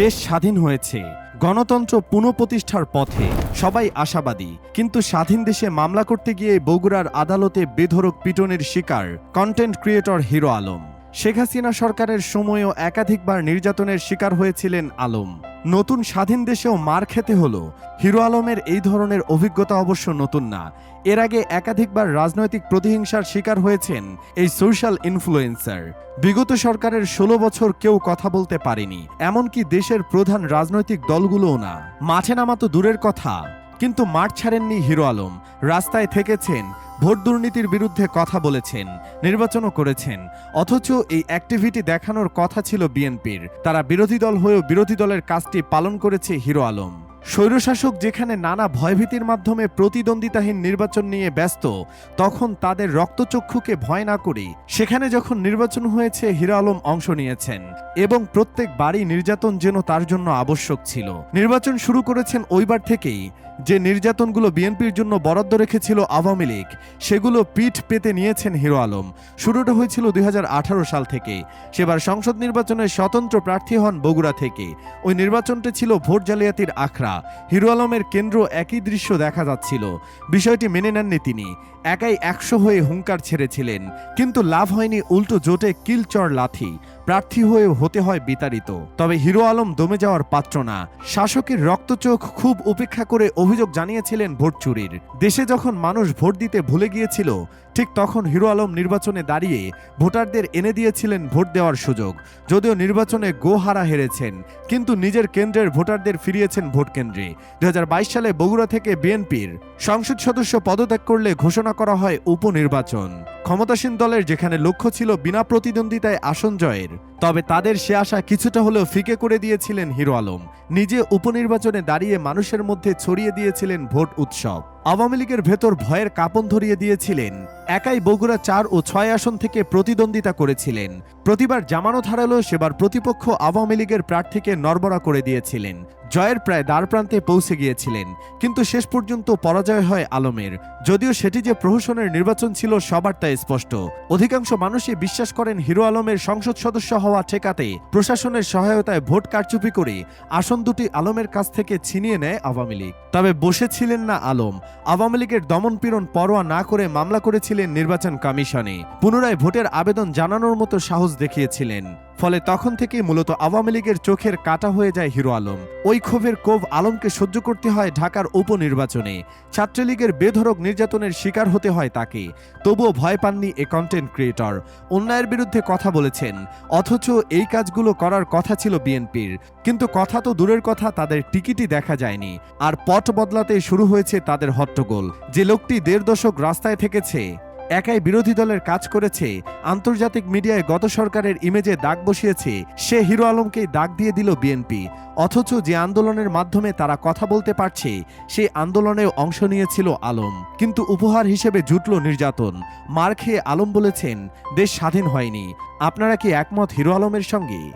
দেশ স্বাধীন হয়েছে। গণতন্ত্র পুনঃপ্রতিষ্ঠার পথে সবাই আশাবাদী। কিন্তু স্বাধীন দেশে মামলা করতে গিয়ে বগুড়ার আদালতে বেধরক পিটনের শিকার content creator Hero Alam. Sheikh Hasina সরকারের সময়ও একাধিকবার নির্যাতনের শিকার হয়েছিলেন আলম। নতুন স্বাধীন দেশেও মার খেতে হলো। হিরো আলমের এই ধরনের অভিজ্ঞতা অবশ্য নতুন না। এর আগে একাধিকবার রাজনৈতিক প্রতিহিংসার শিকার হয়েছেন এই সোশ্যাল ইনফ্লুয়েন্সার। বিগত সরকারের ষোলো বছর কেউ কথা বলতে পারেনি। এমনকি দেশের প্রধান রাজনৈতিক দলগুলোও না। মাঠে নামা তো দূরের কথা। কিন্তু মাঠ ছাড়েননি হিরো আলম। রাস্তায় থেকেছেন ভোট দুর্নীতির বিরুদ্ধে কথা বলেছেন, নির্বাচনও করেছেন। অথচ এই অ্যাক্টিভিটি দেখানোর কথা ছিল বিএনপির। তারা বিরোধী দল হয়েও বিরোধী দলের কাজটি পালন করেছে হিরো আলম। স্বৈরশাসক যেখানে নানা ভয়ভীতির মাধ্যমে প্রতিদ্বন্দ্বিতাহীন নির্বাচন নিয়ে ব্যস্ত, তখন তাদের রক্তচক্ষুকে ভয় না করে সেখানে যখন নির্বাচন হয়েছে, হিরো আলম অংশ নিয়েছেন এবং প্রত্যেক বাড়ি নির্যাতন যেন তার জন্য আবশ্যক ছিল। নির্বাচন শুরু করেছেন ওইবার থেকেই। যে নির্যাতনগুলো বিএনপির জন্য বরাদ্দ রেখেছিল আওয়ামী লীগ, সেগুলো পিঠ পেতে নিয়েছেন হিরো আলম। শুরুটা হয়েছিল দুই হাজার আঠারো সাল থেকে। সেবার সংসদ নির্বাচনে স্বতন্ত্র প্রার্থী হন বগুড়া থেকে। ওই নির্বাচনটি ছিল ভোট জালিয়াতির আখড়া। হিরো আলমের কেন্দ্র একই দৃশ্য দেখা যাচ্ছিল। বিষয়টি মেনে নেননি তিনি। একাই একশো হয়ে হুঙ্কার ছেড়েছিলেন। কিন্তু লাভ হয়নি উল্টো জোটে কিলচর লাথি। প্রার্থী হয়ে হতে হয় বিতাড়িত। তবে হিরো আলম দমে যাওয়ার পাত্র না। শাসকের রক্তচোখ খুব উপেক্ষা করে অভিযোগ জানিয়েছিলেন ভোট চুরির। দেশে যখন মানুষ ভোট দিতে ভুলে গিয়েছিল, ঠিক তখন হিরো আলম নির্বাচনে দাঁড়িয়ে ভোটারদের এনে দিয়েছিলেন ভোট দেওয়ার সুযোগ। যদিও নির্বাচনে গোহারা হেরেছেন, কিন্তু নিজের কেন্দ্রের ভোটারদের ফিরিয়েছেন ভোট কেন্দ্রে। দু সালে বগুড়া থেকে বিএনপির সংসদ সদস্য পদত্যাগ করলে ঘোষণা করা হয় উপনির্বাচন। ক্ষমতাসীন দলের যেখানে লক্ষ্য ছিল বিনা প্রতিদ্বন্দ্বিতায় আসন জয়ের, তবে তাদের সে আশা কিছুটা হলেও ফিকে করে দিয়েছিলেন হিরো আলম। নিজে উপনির্বাচনে দাঁড়িয়ে মানুষের মধ্যে ছড়িয়ে দিয়েছিলেন ভোট উৎসব। আওয়ামী লীগের ভেতর ভয়ের কাপন ধরিয়ে দিয়েছিলেন। একাই বগুড়া চার ও ছয় আসন থেকে প্রতিদ্বন্দ্বিতা করেছিলেন। প্রতিবার জামানত হারালেও সেবার প্রতিপক্ষ আওয়ামী লীগের প্রার্থীকে নরবরা করে দিয়েছিলেন। জয়ের প্রায় দ্বারপ্রান্তে পৌঁছে গিয়েছিলেন। কিন্তু শেষ পর্যন্ত পরাজয় হয় আলমের। যদিও সেটি যে প্রহসনের নির্বাচন ছিল সবার তা স্পষ্ট। অধিকাংশ মানুষই বিশ্বাস করেন হিরো আলমের সংসদ সদস্য হওয়া ঠেকাতে প্রশাসনের সহায়তায় ভোট কারচুপি করে আসন দুটি আলমের কাছ থেকে ছিনিয়ে নেয় আওয়ামী লীগ। তবে বসেছিলেন না আলম। আওয়ামী লীগের দমনপীড়ন পরোয়া না করে মামলা করেছিলেন নির্বাচন কমিশনে। পুনরায় ভোটের আবেদন জানানোর মতো সাহস দেখিয়েছিলেন। ফলে তখন থেকেই মূলত আওয়ামী লীগের চোখের কাটা হয়ে যায় হিরো আলম। ওই ক্ষোভের কোভ আলমকে সহ্য করতে হয় ঢাকার উপনির্বাচনে। ছাত্রলীগের বেধরক নির্যাতনের শিকার হতে হয় তাকে। তবুও ভয় পাননি এ কন্টেন্ট ক্রিয়েটর অন্যায়ের বিরুদ্ধে কথা বলেছেন। অথচ এই কাজগুলো করার কথা ছিল বিএনপির। কিন্তু কথা তো দূরের কথা, তাদের টিকিটই দেখা যায়নি। আর পট বদলাতে শুরু হয়েছে তাদের হট্টগোল। যে লোকটি দেড় দশক রাস্তায় থেকেছে একাই বিরোধী দলের কাজ করেছে, আন্তর্জাতিক মিডিয়ায় গত সরকারের ইমেজে দাগ বসিয়েছে, সে হিরো আলমকেই দাগ দিয়ে দিল বিএনপি অথচ যে আন্দোলনের মাধ্যমে তারা কথা বলতে পারছে সেই আন্দোলনেও অংশ নিয়েছিল আলম। কিন্তু উপহার হিসেবে জুটল নির্যাতন। মার খেয়ে আলম বলেছেন, দেশ স্বাধীন হয়নি। আপনারা কি একমত হিরো আলমের সঙ্গে?